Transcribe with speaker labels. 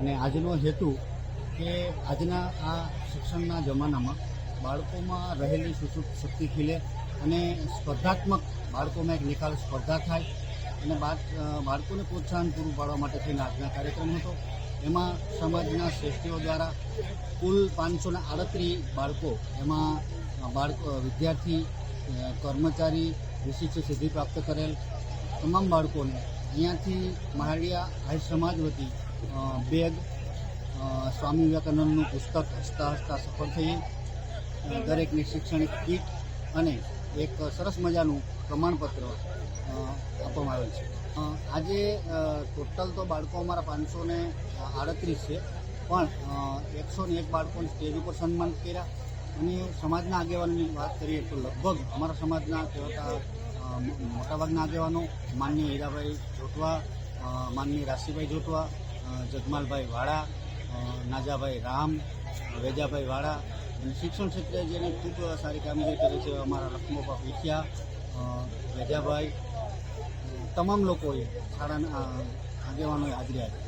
Speaker 1: અને આજનો હેતુ કે આજના આ શિક્ષણના જમાનામાં બાળકોમાં રહેલી સુસુપ્ત શક્તિ ખીલે અને સ્પર્ધાત્મક બાળકોમાં એક નિકાલ સ્પર્ધા થાય અને બાળ બાળકોને પ્રોત્સાહન પૂરું પાડવા માટે થઈને આજના કાર્યક્રમ હતો. એમાં સમાજના શ્રેષ્ઠીઓ દ્વારા કુલ પાંચસો ને આડત્રીસ બાળકો એમાં બાળકો વિદ્યાર્થી કર્મચારી, વિશિષ્ટ સિદ્ધિ પ્રાપ્ત કરેલ તમામ બાળકોને અહીંયાથી મહાડિયા હાઈ સમાજ વતી બેગ સ્વામી વિવેકાનંદનું પુસ્તક હસતા હસતા સફળ થઈ દરેકની શૈક્ષણિક કીટ અને એક સરસ મજાનું પ્રમાણપત્ર આપવામાં આવેલ છે. આજે ટોટલ તો બાળકો અમારા પાંચસો ને આડત્રીસ છે, પણ એકસો ને એક બાળકોને સ્ટેજ ઉપર સન્માન કર્યા. અને સમાજના આગેવાનોની વાત કરીએ તો લગભગ અમારા સમાજના કહેવાતા મોટાભાગના આગેવાનો માનનીય હીરાભાઈ જોટવા માનનીય રાશિભાઈ જોટવા જગમાલભાઈ વાળા નાજાભાઈ રામ, વેજાભાઈ વાળા શિક્ષણ ક્ષેત્રે જેને ખૂબ સારી કામગીરી કરી છે અમારા લક્ષ્મોપા પીઠિયા વેજાભાઈ તમામ લોકોએ શાળાના આગેવાનોએ હાજરી આપી.